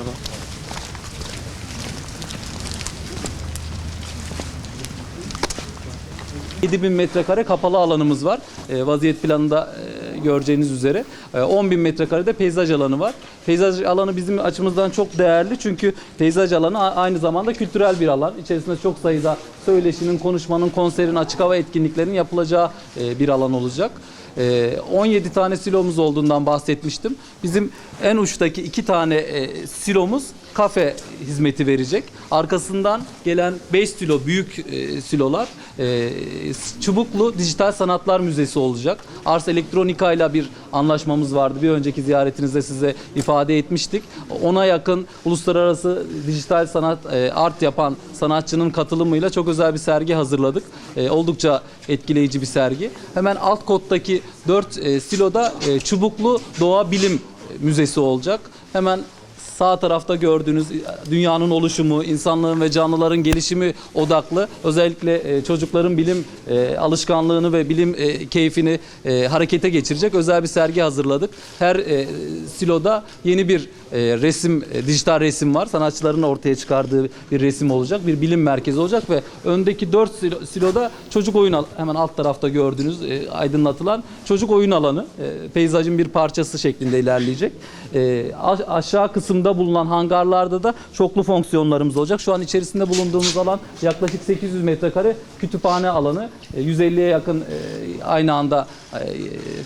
Merhaba. 7000 metrekare kapalı alanımız var. E, vaziyet planında e, göreceğiniz üzere. E, 10 bin metrekarede peyzaj alanı var. Peyzaj alanı bizim açımızdan çok değerli çünkü peyzaj alanı aynı zamanda kültürel bir alan. İçerisinde çok sayıda söyleşinin, konuşmanın, konserin, açık hava etkinliklerinin yapılacağı e, bir alan olacak. E, 17 tane silomuz olduğundan bahsetmiştim. Bizim en uçtaki iki tane e, silomuz kafe hizmeti verecek. Arkasından gelen 5 silo büyük e, silolar e, Çubuklu Dijital Sanatlar Müzesi olacak. Ars Elektronika ile bir anlaşmamız vardı. Bir önceki ziyaretinizde size ifade etmiştik. Ona yakın uluslararası dijital sanat e, art yapan sanatçının katılımıyla çok özel bir sergi hazırladık. E, oldukça etkileyici bir sergi. Hemen alt kottaki 4 e, siloda Çubuklu Doğa Bilim Müzesi olacak. Hemen Sağ tarafta gördüğünüz dünyanın oluşumu, insanlığın ve canlıların gelişimi odaklı. Özellikle e, çocukların bilim e, alışkanlığını ve bilim e, keyfini e, harekete geçirecek özel bir sergi hazırladık. Her e, siloda yeni bir e, resim, e, dijital resim var. Sanatçıların ortaya çıkardığı bir resim olacak. Bir bilim merkezi olacak ve öndeki 4 silo, siloda çocuk oyun hemen alt tarafta gördüğünüz e, aydınlatılan çocuk oyun alanı. E, peyzajın bir parçası şeklinde ilerleyecek. E, aşağı kısımda bulunan hangarlarda da çoklu fonksiyonlarımız olacak. Şu an içerisinde bulunduğumuz alan yaklaşık 800 metrekare kütüphane alanı. E, 150'ye yakın e, aynı anda e,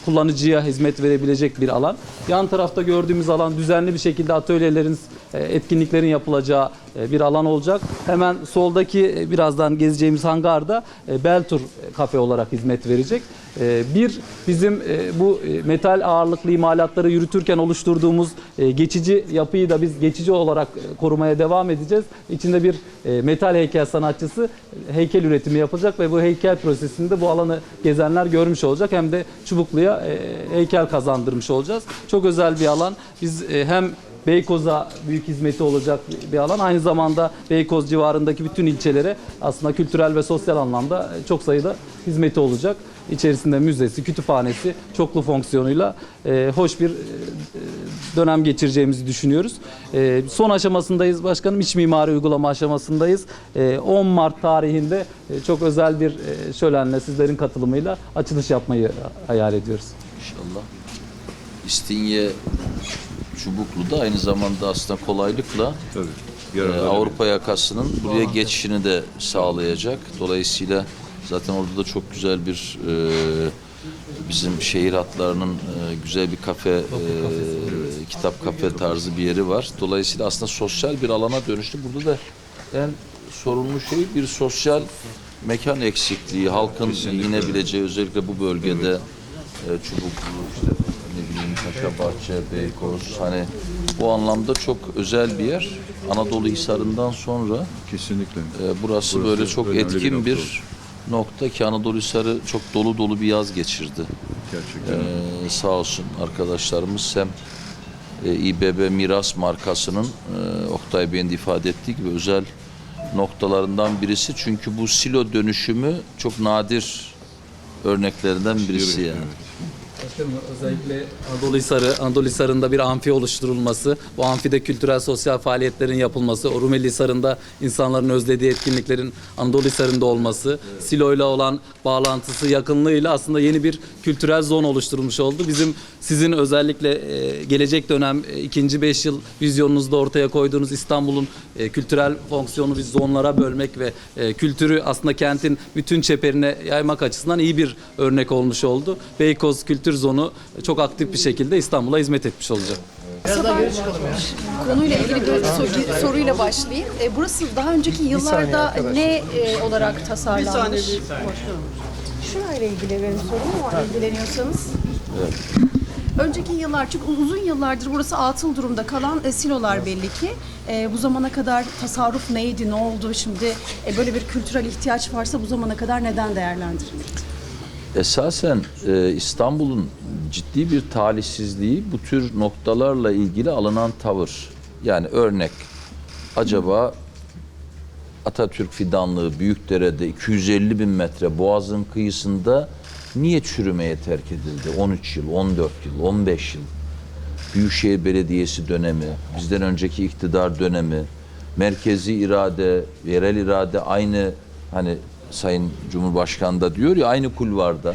kullanıcıya hizmet verebilecek bir alan. Yan tarafta gördüğümüz alan düzenli bir şekilde atölyelerin, e, etkinliklerin yapılacağı e, bir alan olacak. Hemen soldaki e, birazdan gezeceğimiz hangarda e, Beltur kafe olarak hizmet verecek. E, Bir bizim e, bu e, metal ağırlıklı imalatları yürütürken oluşturduğumuz e, geçici yapıyı da biz geçici olarak e, korumaya devam edeceğiz. İçinde bir e, metal heykel sanatçısı e, heykel üretimi yapacak ve bu heykel prosesinde bu alanı gezenler görmüş olacak. Hem de Çubuklu'ya e, heykel kazandırmış olacağız. Çok özel bir alan. Biz e, hem Beykoz'a büyük hizmeti olacak bir alan. Aynı zamanda Beykoz civarındaki bütün ilçelere aslında kültürel ve sosyal anlamda çok sayıda hizmeti olacak. İçerisinde müzesi, kütüphanesi çoklu fonksiyonuyla e, hoş bir e, dönem geçireceğimizi düşünüyoruz. E, son aşamasındayız başkanım. İç mimari uygulama aşamasındayız. E, 10 Mart tarihinde e, çok özel bir e, şölenle sizlerin katılımıyla açılış yapmayı hayal ediyoruz. İnşallah. İstinye Çubuklu da aynı zamanda aslında kolaylıkla Tabii. e, Avrupa yakasının buraya geçişini de sağlayacak. Dolayısıyla zaten orada da çok güzel bir e, bizim şehir hatlarının e, güzel bir kafe, e, kitap kafe tarzı bir yeri var. Dolayısıyla aslında sosyal bir alana dönüştü. Burada da en sorunlu şey bir sosyal mekan eksikliği. Halkın inebileceği özellikle bu bölgede e, Çubuklu, işte Paşabahçe, Beykoz hani bu anlamda çok özel bir yer. Anadolu Hisarı'ndan sonra kesinlikle. e, burası, böyle çok önemli bir etkin nokta bir, nokta ki Anadolu Hisarı çok dolu dolu bir yaz geçirdi. Gerçekten. Ee, sağ olsun arkadaşlarımız hem e, İBB Miras markasının e, Oktay Bey'in de ifade ettiği gibi özel noktalarından birisi. Çünkü bu silo dönüşümü çok nadir örneklerinden birisi yani. Özellikle Anadolu Hisarı, Anadolu Hisarı'nda bir amfi oluşturulması, bu amfide kültürel sosyal faaliyetlerin yapılması, o Rumeli Hisarı'nda insanların özlediği etkinliklerin Anadolu Hisarı'nda olması, Silo'yla olan bağlantısı, yakınlığıyla aslında yeni bir kültürel zon oluşturulmuş oldu. Bizim sizin özellikle e, gelecek dönem e, ikinci beş yıl vizyonunuzda ortaya koyduğunuz İstanbul'un e, kültürel fonksiyonu biz zonlara bölmek ve kültürü aslında kentin bütün çeperine yaymak açısından iyi bir örnek olmuş oldu. Beykoz Kültür Zonu çok aktif bir şekilde İstanbul'a hizmet etmiş olacak. Konuyla ilgili bir sor- soruyla başlayayım. E, burası daha önceki yıllarda ne e, olarak tasarlanmış? Şurayla ilgili benim sorum var ilgileniyorsanız. Önceki yıllar çünkü uzun yıllardır burası atıl durumda kalan e, silolar belli ki. E, bu zamana kadar tasarruf neydi, ne oldu? Şimdi e, böyle bir kültürel ihtiyaç varsa bu zamana kadar neden değerlendirilmedi? Esasen e, İstanbul'un ciddi bir talihsizliği bu tür noktalarla ilgili alınan tavır. Yani örnek acaba Atatürk fidanlığı Büyükdere'de 250 bin metre Boğaz'ın kıyısında niye çürümeye terk edildi? 13 yıl, 14 yıl, 15 yıl. Büyükşehir Belediyesi dönemi, bizden önceki iktidar dönemi, merkezi irade, yerel irade aynı hani Sayın Cumhurbaşkanı da diyor ya aynı kulvarda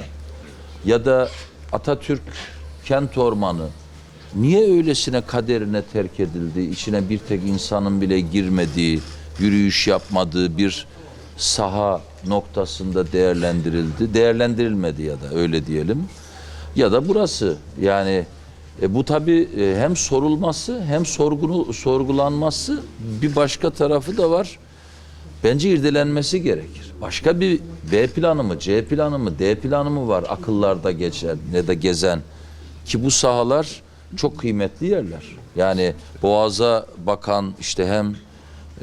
ya da Atatürk kent ormanı niye öylesine kaderine terk edildi? İçine bir tek insanın bile girmediği, yürüyüş yapmadığı bir saha noktasında değerlendirildi. Değerlendirilmedi ya da öyle diyelim. Ya da burası yani e, bu tabii e, hem sorulması hem sorgunu, sorgulanması bir başka tarafı da var. Bence irdelenmesi gerekir. Başka bir B planı mı, C planı mı, D planı mı var akıllarda geçen ya da gezen ki bu sahalar çok kıymetli yerler. Yani Boğaz'a bakan işte hem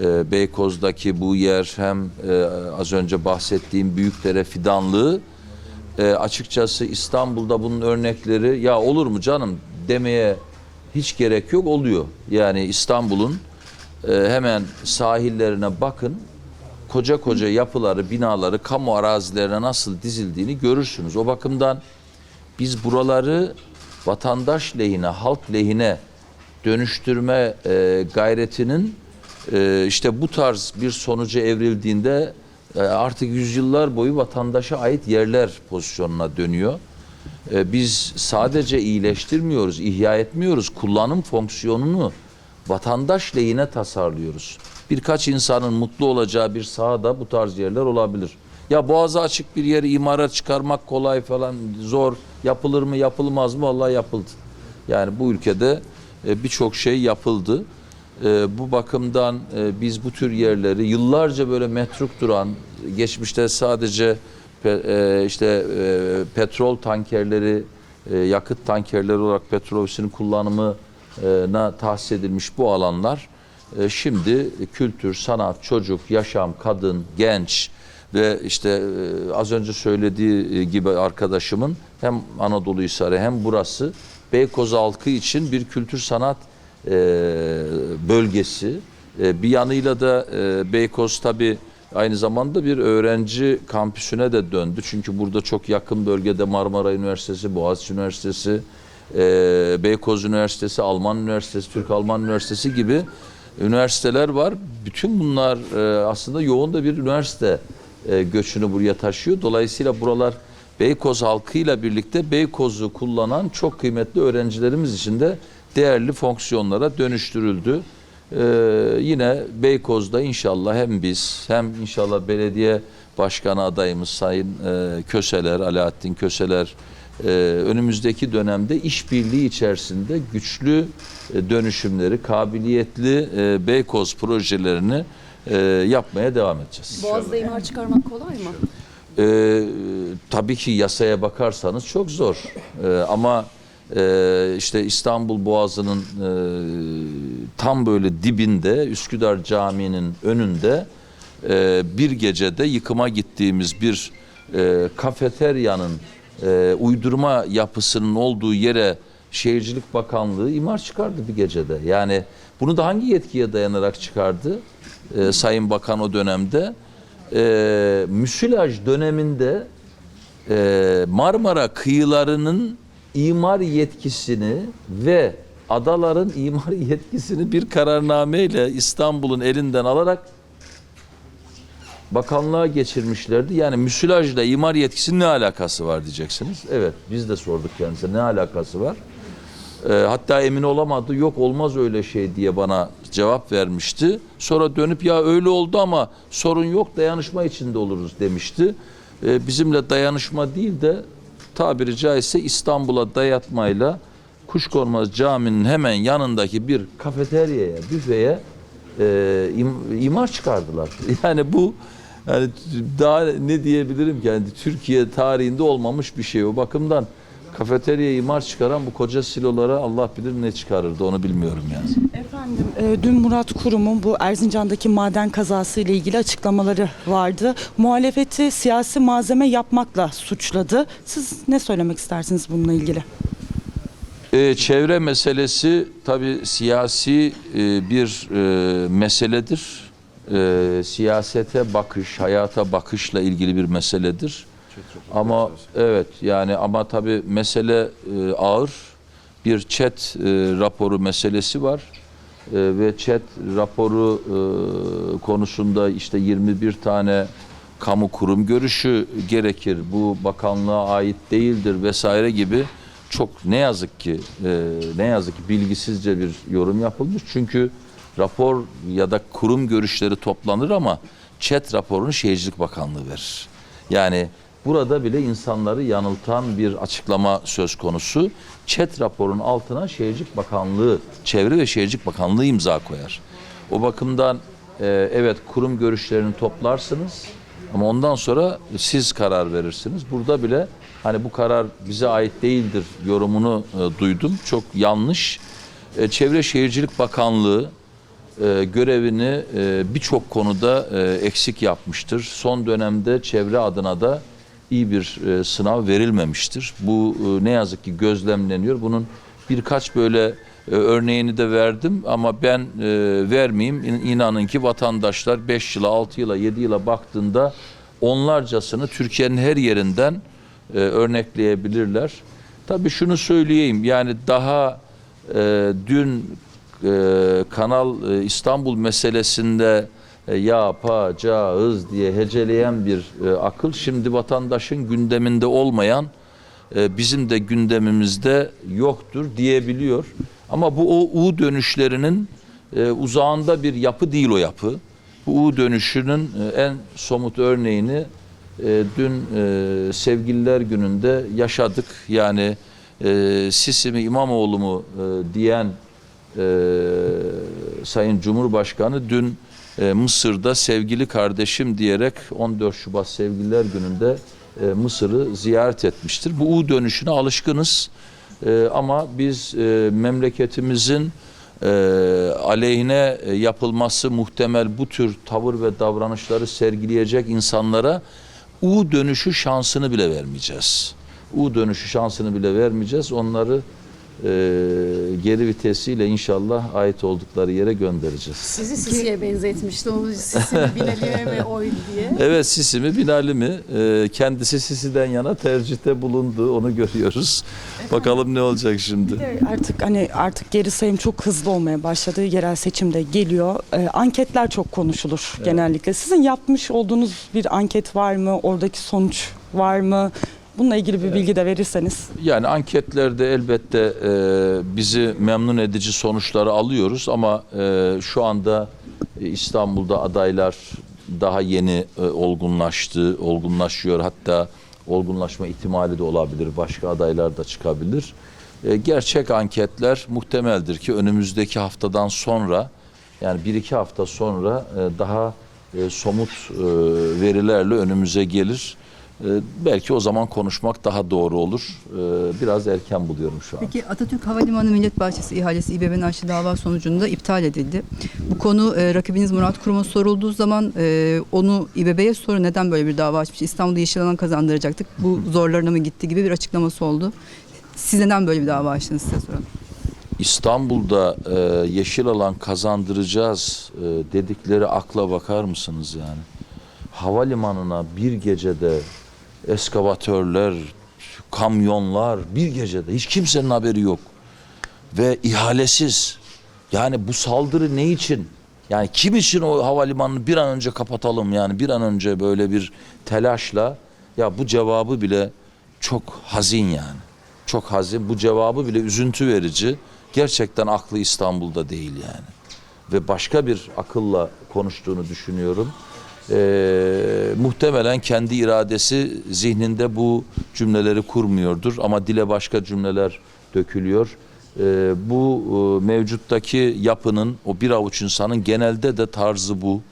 e, Beykoz'daki bu yer hem e, az önce bahsettiğim Büyükdere fidanlığı e, açıkçası İstanbul'da bunun örnekleri ya olur mu canım demeye hiç gerek yok oluyor. Yani İstanbul'un e, hemen sahillerine bakın koca koca yapıları, binaları, kamu arazilerine nasıl dizildiğini görürsünüz. O bakımdan biz buraları vatandaş lehine, halk lehine dönüştürme e, gayretinin e, işte bu tarz bir sonuca evrildiğinde e, artık yüzyıllar boyu vatandaşa ait yerler pozisyonuna dönüyor. E, biz sadece iyileştirmiyoruz, ihya etmiyoruz. Kullanım fonksiyonunu vatandaş lehine tasarlıyoruz. Birkaç insanın mutlu olacağı bir sahada bu tarz yerler olabilir. Ya boğaza açık bir yeri imara çıkarmak kolay falan zor. Yapılır mı yapılmaz mı? Vallahi yapıldı. Yani bu ülkede e, birçok şey yapıldı. E, bu bakımdan e, biz bu tür yerleri yıllarca böyle metruk duran, geçmişte sadece işte petrol tankerleri, yakıt tankerleri olarak petrol ofisinin kullanımına tahsis edilmiş bu alanlar şimdi kültür, sanat, çocuk, yaşam, kadın, genç ve işte e, az önce söylediği e, gibi arkadaşımın hem Anadolu Hisarı hem burası Beykoz halkı için bir kültür sanat e, bölgesi. E, bir yanıyla da e, Beykoz tabi aynı zamanda bir öğrenci kampüsüne de döndü. Çünkü burada çok yakın bölgede Marmara Üniversitesi, Boğaziçi Üniversitesi, e, Beykoz Üniversitesi, Alman Üniversitesi, Türk-Alman Üniversitesi gibi üniversiteler var. Bütün bunlar e, aslında yoğun da bir üniversite e, göçünü buraya taşıyor. Dolayısıyla buralar Beykoz halkıyla birlikte Beykoz'u kullanan çok kıymetli öğrencilerimiz için de değerli fonksiyonlara dönüştürüldü. Ee, yine Beykoz'da inşallah hem biz hem inşallah belediye başkanı adayımız Sayın e, Köseler, Alaaddin Köseler e, önümüzdeki dönemde işbirliği içerisinde güçlü e, dönüşümleri, kabiliyetli e, Beykoz projelerini e, yapmaya devam edeceğiz. Boğaz'da imar çıkarmak kolay mı? Ee, tabii ki yasaya bakarsanız çok zor. Ee, ama e, işte İstanbul Boğazı'nın e, tam böyle dibinde Üsküdar Camii'nin önünde e, bir gecede yıkıma gittiğimiz bir e, kafeteryanın e, uydurma yapısının olduğu yere Şehircilik Bakanlığı imar çıkardı bir gecede. Yani bunu da hangi yetkiye dayanarak çıkardı e, Sayın Bakan o dönemde? e, müsilaj döneminde e, Marmara kıyılarının imar yetkisini ve adaların imar yetkisini bir kararnameyle İstanbul'un elinden alarak bakanlığa geçirmişlerdi. Yani müsilajla imar yetkisinin ne alakası var diyeceksiniz. Evet biz de sorduk kendisine ne alakası var. E, hatta emin olamadı. Yok olmaz öyle şey diye bana cevap vermişti. Sonra dönüp ya öyle oldu ama sorun yok dayanışma içinde oluruz demişti. E, bizimle dayanışma değil de tabiri caizse İstanbul'a dayatmayla Kuşkonmaz Camii'nin hemen yanındaki bir kafeteryaya, büfeye e, im- imar çıkardılar. Yani bu yani daha ne diyebilirim ki? Yani Türkiye tarihinde olmamış bir şey. O bakımdan kafeteryaya imar çıkaran bu koca silolara Allah bilir ne çıkarırdı onu bilmiyorum yani. Efendim e, dün Murat Kurum'un bu Erzincan'daki maden kazası ile ilgili açıklamaları vardı. Muhalefeti siyasi malzeme yapmakla suçladı. Siz ne söylemek istersiniz bununla ilgili? Ee, çevre meselesi tabii siyasi e, bir e, meseledir. E, siyasete bakış, hayata bakışla ilgili bir meseledir. Ama evet yani ama tabii mesele e, ağır. bir chat e, raporu meselesi var. E, ve chat raporu e, konusunda işte 21 tane kamu kurum görüşü gerekir. Bu bakanlığa ait değildir vesaire gibi çok ne yazık ki e, ne yazık ki bilgisizce bir yorum yapılmış. Çünkü rapor ya da kurum görüşleri toplanır ama chat raporunu Şehircilik Bakanlığı verir. Yani burada bile insanları yanıltan bir açıklama söz konusu. Chat raporunun altına Şehircilik Bakanlığı, Çevre ve Şehircilik Bakanlığı imza koyar. O bakımdan e, evet kurum görüşlerini toplarsınız ama ondan sonra siz karar verirsiniz. Burada bile hani bu karar bize ait değildir yorumunu e, duydum. Çok yanlış. E, Çevre Şehircilik Bakanlığı e, görevini e, birçok konuda e, eksik yapmıştır. Son dönemde çevre adına da iyi bir e, sınav verilmemiştir. Bu e, ne yazık ki gözlemleniyor. Bunun birkaç böyle e, örneğini de verdim ama ben e, vermeyeyim. İn- İnanın ki vatandaşlar 5 yıla, 6 yıla, 7 yıla baktığında onlarcasını Türkiye'nin her yerinden e, örnekleyebilirler. Tabii şunu söyleyeyim yani daha e, dün e, Kanal e, İstanbul meselesinde e, yapacağız diye heceleyen bir e, akıl şimdi vatandaşın gündeminde olmayan e, bizim de gündemimizde yoktur diyebiliyor. Ama bu o U dönüşlerinin e, uzağında bir yapı değil o yapı. Bu U dönüşünün e, en somut örneğini e, dün e, Sevgililer Günü'nde yaşadık. Yani e, Sisi mi İmamoğlu mu e, diyen Sayın Cumhurbaşkanı dün e, Mısır'da sevgili kardeşim diyerek 14 Şubat Sevgililer Günü'nde e, Mısır'ı ziyaret etmiştir. Bu U dönüşüne alışkınız E, ama biz e, memleketimizin e, aleyhine e, yapılması muhtemel bu tür tavır ve davranışları sergileyecek insanlara U dönüşü şansını bile vermeyeceğiz. U dönüşü şansını bile vermeyeceğiz. Onları e, geri vitesiyle inşallah ait oldukları yere göndereceğiz. Sizi Sisi'ye benzetmişti. O Sisi mi Binali'ye mi oy diye. Evet Sisi mi Binali mi? E, kendisi Sisi'den yana tercihte bulundu. Onu görüyoruz. Bakalım ne olacak şimdi. Artık hani artık geri sayım çok hızlı olmaya başladı. Yerel seçimde geliyor. Ee, anketler çok konuşulur genellikle. Sizin yapmış olduğunuz bir anket var mı? Oradaki sonuç var mı? Bununla ilgili bir bilgi de verirseniz. Yani anketlerde elbette e, bizi memnun edici sonuçları alıyoruz ama e, şu anda e, İstanbul'da adaylar daha yeni e, olgunlaştı, olgunlaşıyor. Hatta olgunlaşma ihtimali de olabilir. Başka adaylar da çıkabilir. E, gerçek anketler muhtemeldir ki önümüzdeki haftadan sonra yani bir iki hafta sonra e, daha e, somut e, verilerle önümüze gelir. E, belki o zaman konuşmak daha doğru olur. E, biraz erken buluyorum şu an. Peki Atatürk Havalimanı Millet Bahçesi ihalesi İBB'nin açtığı dava sonucunda iptal edildi. Bu konu e, rakibiniz Murat Kurum'a sorulduğu zaman e, onu İBB'ye soru neden böyle bir dava açmış? İstanbul'da yeşil alan kazandıracaktık. Bu zorlarına mı gitti gibi bir açıklaması oldu. Siz neden böyle bir dava açtınız size soralım. İstanbul'da e, yeşil alan kazandıracağız e, dedikleri akla bakar mısınız yani? Havalimanına bir gecede eskavatörler, kamyonlar bir gecede hiç kimsenin haberi yok. Ve ihalesiz. Yani bu saldırı ne için? Yani kim için o havalimanını bir an önce kapatalım yani bir an önce böyle bir telaşla ya bu cevabı bile çok hazin yani. Çok hazin. Bu cevabı bile üzüntü verici. Gerçekten aklı İstanbul'da değil yani. Ve başka bir akılla konuştuğunu düşünüyorum. Ee, muhtemelen kendi iradesi zihninde bu cümleleri kurmuyordur ama dile başka cümleler dökülüyor. Ee, bu e, mevcuttaki yapının o bir avuç insanın genelde de tarzı bu.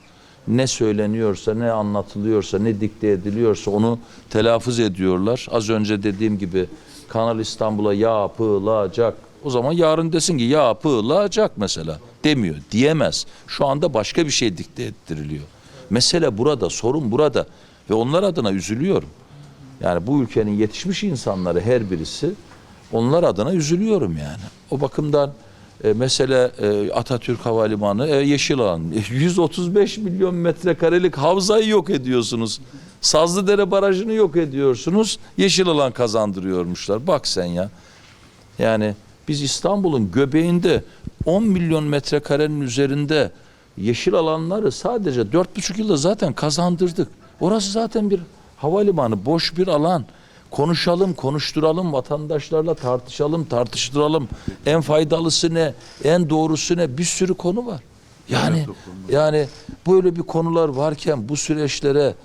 Ne söyleniyorsa, ne anlatılıyorsa, ne dikte ediliyorsa onu telaffuz ediyorlar. Az önce dediğim gibi Kanal İstanbul'a yapılacak. O zaman yarın desin ki yapılacak mesela. Demiyor, diyemez. Şu anda başka bir şey dikte ettiriliyor. Mesele burada, sorun burada ve onlar adına üzülüyorum. Yani bu ülkenin yetişmiş insanları her birisi onlar adına üzülüyorum yani. O bakımdan e, mesele e, Atatürk Havalimanı e, yeşil alan. E, 135 milyon metrekarelik havzayı yok ediyorsunuz. Sazlıdere Barajı'nı yok ediyorsunuz. Yeşil alan kazandırıyormuşlar. Bak sen ya. Yani Biz İstanbul'un göbeğinde 10 milyon metrekarenin üzerinde yeşil alanları sadece 4,5 yılda zaten kazandırdık. Orası zaten bir havalimanı, boş bir alan. Konuşalım, konuşturalım, vatandaşlarla tartışalım, tartıştıralım. En faydalısı ne, en doğrusu ne bir sürü konu var. Yani yani böyle bir konular varken bu süreçlere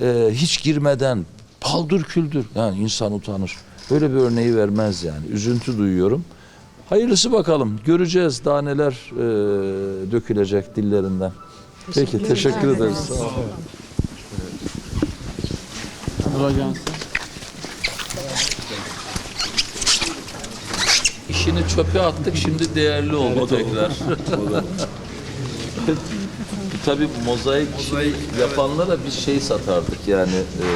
e, hiç girmeden paldır küldür yani insan utanır. Böyle bir örneği vermez yani. Üzüntü duyuyorum. Hayırlısı bakalım. Göreceğiz daha neler e, dökülecek dillerinden. Peki teşekkür ederiz. Sağ olun. İşini çöpe attık şimdi değerli oldu tekrar. Tabii mozaik şey yapanlara biz şey satardık yani e,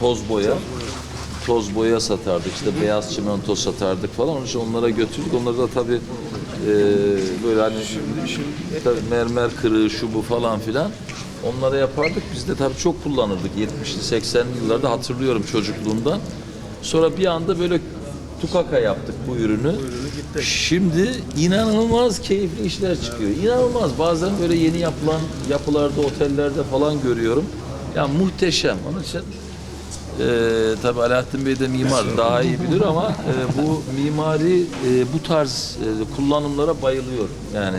toz boya. Toz boya satardık işte beyaz çimento satardık falan. Onun için onlara götürdük. Onları da tabii e, böyle hani tabii mermer kırığı şu bu falan filan. Onlara yapardık. Biz de tabii çok kullanırdık. 70'li 80'li yıllarda hatırlıyorum çocukluğumdan. Sonra bir anda böyle tukaka yaptık bu ürünü. Şimdi inanılmaz keyifli işler çıkıyor. İnanılmaz. Bazen böyle yeni yapılan yapılarda, otellerde falan görüyorum. Ya muhteşem. Onun için e, tabii Alaaddin Bey de mimar daha iyi bilir ama e, bu mimari e, bu tarz e, kullanımlara bayılıyor. Yani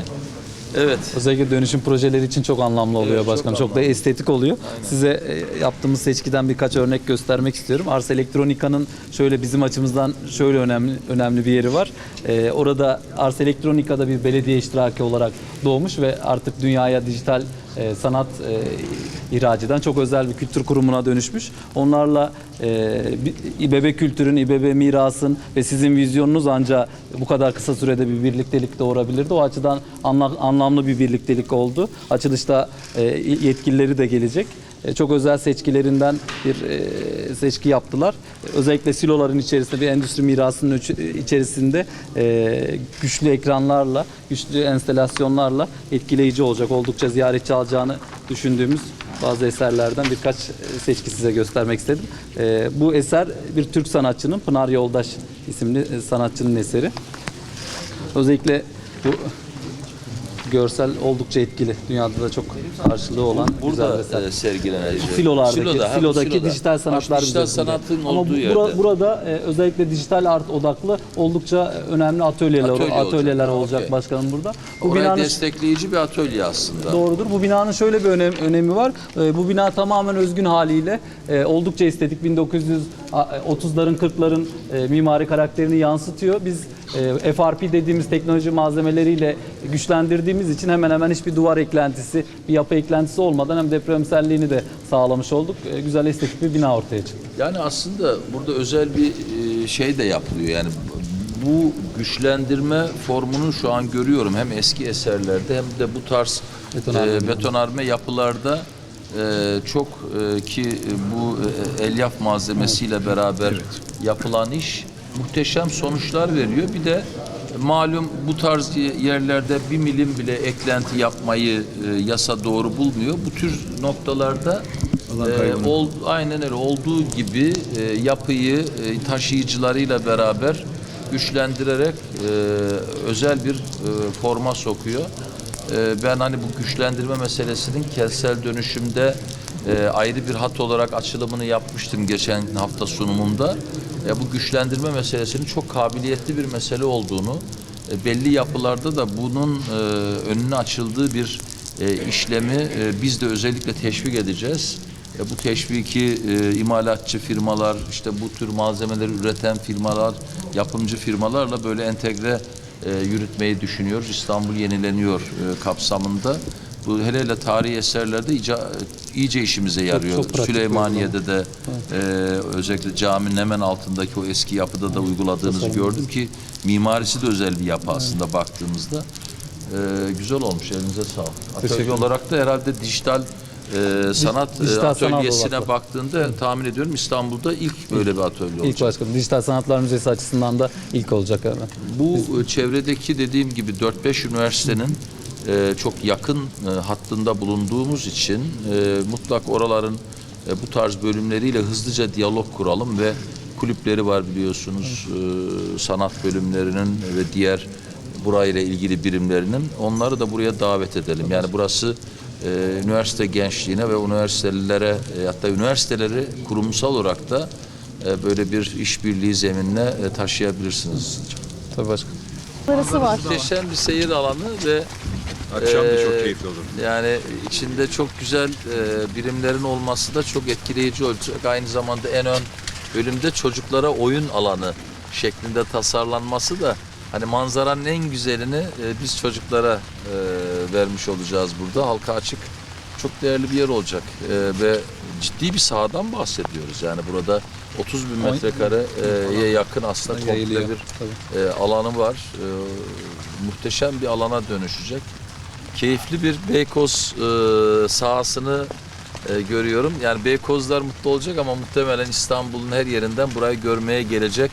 evet. Özellikle dönüşüm projeleri için çok anlamlı oluyor Evet, çok başkanım. Çok, da anlamlı. estetik oluyor. Size e, yaptığımız seçkiden birkaç örnek göstermek istiyorum. Ars Elektronika'nın şöyle bizim açımızdan şöyle önemli önemli bir yeri var. E, orada Ars Elektronika'da bir belediye iştiraki olarak doğmuş ve artık dünyaya dijital e, sanat e, ihraç eden çok özel bir kültür kurumuna dönüşmüş. Onlarla e, İBB kültürün, İBB mirasın ve sizin vizyonunuz ancak bu kadar kısa sürede bir birliktelik doğurabilirdi. O açıdan anla- anlamlı bir birliktelik oldu. Açılışta e, yetkilileri de gelecek. E, Çok özel seçkilerinden bir e, seçki yaptılar. Özellikle siloların içerisinde bir endüstri mirasının içerisinde e, güçlü ekranlarla, güçlü enstalasyonlarla etkileyici olacak. Oldukça ziyaretçi alacağını düşündüğümüz bazı eserlerden birkaç seçki size göstermek istedim. Bu eser bir Türk sanatçının Pınar Yoldaş isimli sanatçının eseri. Özellikle bu görsel oldukça etkili. Dünyada da çok karşılığı olan güzel bir Burada eser. e, sergilenecek. Silolardaki, Siloda, ha, silodaki siloda. dijital sanatlar Ha, dijital sanatın Ama olduğu bu- yerde. bura- burada e, özellikle dijital art odaklı oldukça önemli atölyeler Atölye olacak. atölyeler Ha, olacak okey. başkanım burada. Bu Orayı binanın destekleyici bir atölye aslında. Doğrudur. Bu binanın şöyle bir önem- önemi var. Ee, bu bina tamamen özgün haliyle e, oldukça estetik 1930'ların 40'ların e, mimari karakterini yansıtıyor. Biz e, FRP dediğimiz teknoloji malzemeleriyle güçlendirdiğimiz için hemen hemen hiçbir duvar eklentisi, bir yapı eklentisi olmadan hem depremselliğini de sağlamış olduk. E, güzel estetik bir bina ortaya çıktı. Yani aslında burada özel bir e, şey de yapılıyor. Yani bu güçlendirme formunu şu an görüyorum hem eski eserlerde hem de bu tarz Betonarme. e, betonarme yapılarda e, çok e, ki bu e, elyaf malzemesiyle beraber yapılan iş muhteşem sonuçlar veriyor. Bir de malum bu tarz yerlerde bir milim bile eklenti yapmayı e, yasa doğru bulmuyor. Bu tür noktalarda e, ol, aynen öyle olduğu gibi e, yapıyı e, taşıyıcılarıyla beraber güçlendirerek e, özel bir e, forma sokuyor. E, ben hani bu güçlendirme meselesinin kentsel dönüşümde e, ayrı bir hat olarak açılımını yapmıştım geçen hafta sunumunda. E, bu güçlendirme meselesinin çok kabiliyetli bir mesele olduğunu, e, belli yapılarda da bunun e, önüne açıldığı bir e, işlemi e, biz de özellikle teşvik edeceğiz. E, bu teşviki e, imalatçı firmalar, işte bu tür malzemeleri üreten firmalar, yapımcı firmalarla böyle entegre e, yürütmeyi düşünüyoruz. İstanbul yenileniyor e, kapsamında. Bu hele hele tarihi eserlerde iyice, iyice işimize yarıyor. çok pratik Süleymaniye'de de e, özellikle caminin hemen altındaki o eski yapıda da uyguladığınızı gördüm ki mimarisi de özel bir yapı aslında baktığımızda. E, güzel olmuş. Elinize sağlık. Atölye olarak da herhalde dijital e, sanat e, dijital sanat atölyesine odaklı. baktığında tahmin ediyorum İstanbul'da ilk böyle bir atölye olacak. İlk başkanım Dijital Sanatlar Müzesi açısından da ilk olacak hemen. Bu e, çevredeki dediğim gibi 4-5 üniversitenin e, çok yakın e, hattında bulunduğumuz için e, mutlak oraların e, bu tarz bölümleriyle hızlıca diyalog kuralım ve kulüpleri var biliyorsunuz. Sanat bölümlerinin ve diğer burayla ilgili birimlerinin. Onları da buraya davet edelim. Yani burası e, üniversite gençliğine ve üniversitelere e, hatta üniversiteleri kurumsal olarak da e, böyle bir işbirliği zeminine e, taşıyabilirsiniz. Tabii başkanım. Burası var. Muhteşem bir seyir alanı ve Akşam da çok Ee, keyifli olur. yani içinde çok güzel e, birimlerin olması da çok etkileyici olacak. Aynı zamanda en ön bölümde çocuklara oyun alanı şeklinde tasarlanması da hani manzaranın en güzelini e, biz çocuklara e, vermiş olacağız burada. Halka açık çok değerli bir yer olacak E, ve ciddi bir sahadan bahsediyoruz. Yani burada 30 bin metrekareye yakın aslında komple bir e, alanı var. E, muhteşem bir alana dönüşecek. Keyifli bir Beykoz e, sahasını e, görüyorum. Yani Beykozlar mutlu olacak ama muhtemelen İstanbul'un her yerinden burayı görmeye gelecek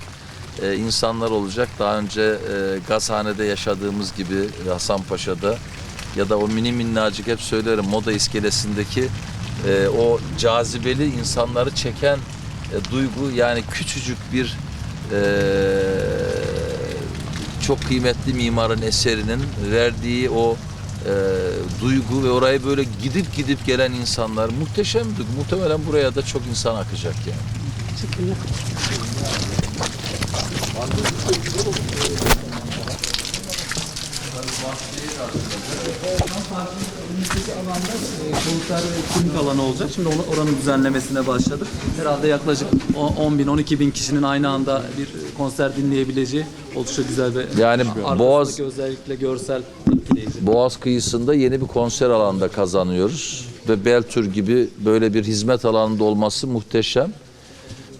e, insanlar olacak. Daha önce e, Gazhane'de yaşadığımız gibi Hasanpaşa'da ya da o mini minnacık hep söylerim moda iskelesindeki e, o cazibeli insanları çeken e, duygu yani küçücük bir e, çok kıymetli mimarın eserinin verdiği o e, duygu ve orayı böyle gidip gidip gelen insanlar muhteşem duygu. Muhtemelen buraya da çok insan akacak yani. Konser ve etkinlik alanı olacak. Şimdi onu, oranın düzenlemesine başladık. Herhalde yaklaşık 10 bin, 12 bin kişinin aynı anda bir konser dinleyebileceği oldukça güzel bir Yani arkasındaki Boğaz- özellikle görsel etkileyici. Boğaz kıyısında yeni bir konser alanında kazanıyoruz ve Beltür gibi böyle bir hizmet alanında olması muhteşem.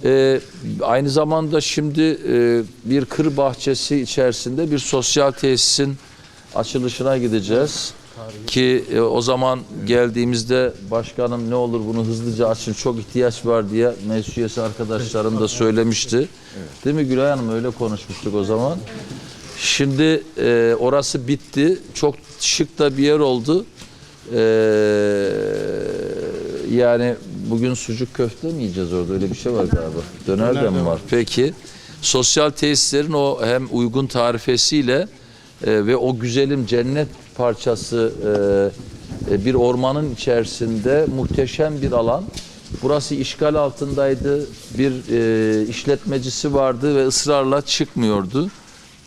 Ee, aynı zamanda şimdi e, bir kır bahçesi içerisinde bir sosyal tesisin açılışına gideceğiz. Ki e, o zaman geldiğimizde başkanım ne olur bunu hızlıca açın çok ihtiyaç var diye meclis üyesi arkadaşlarım da söylemişti. Değil mi Gülay Hanım öyle konuşmuştuk o zaman. Şimdi e, orası bitti. Çok şık da bir yer oldu. E, yani bugün sucuk köfte mi yiyeceğiz orada? Öyle bir şey var galiba. Döner, de mi var? Peki. Sosyal tesislerin o hem uygun tarifesiyle e, ve o güzelim cennet parçası e, e, bir ormanın içerisinde muhteşem bir alan. Burası işgal altındaydı. Bir e, işletmecisi vardı ve ısrarla çıkmıyordu.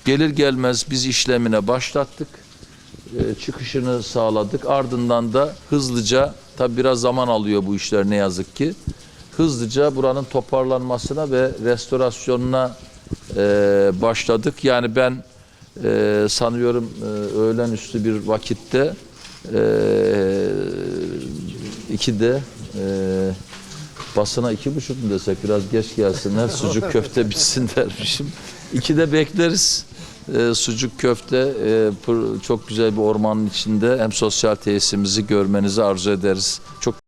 Gelir gelmez biz işlemine başlattık. E, çıkışını sağladık. Ardından da hızlıca tabi biraz zaman alıyor bu işler ne yazık ki. Hızlıca buranın toparlanmasına ve restorasyonuna e, başladık. Yani ben e, sanıyorum e, öğlen üstü bir vakitte e, iki de e, basına iki buçuk mu desek biraz geç gelsinler sucuk köfte bitsin dermişim. İki de bekleriz. E, sucuk köfte e, çok güzel bir ormanın içinde hem sosyal tesisimizi görmenizi arzu ederiz. Çok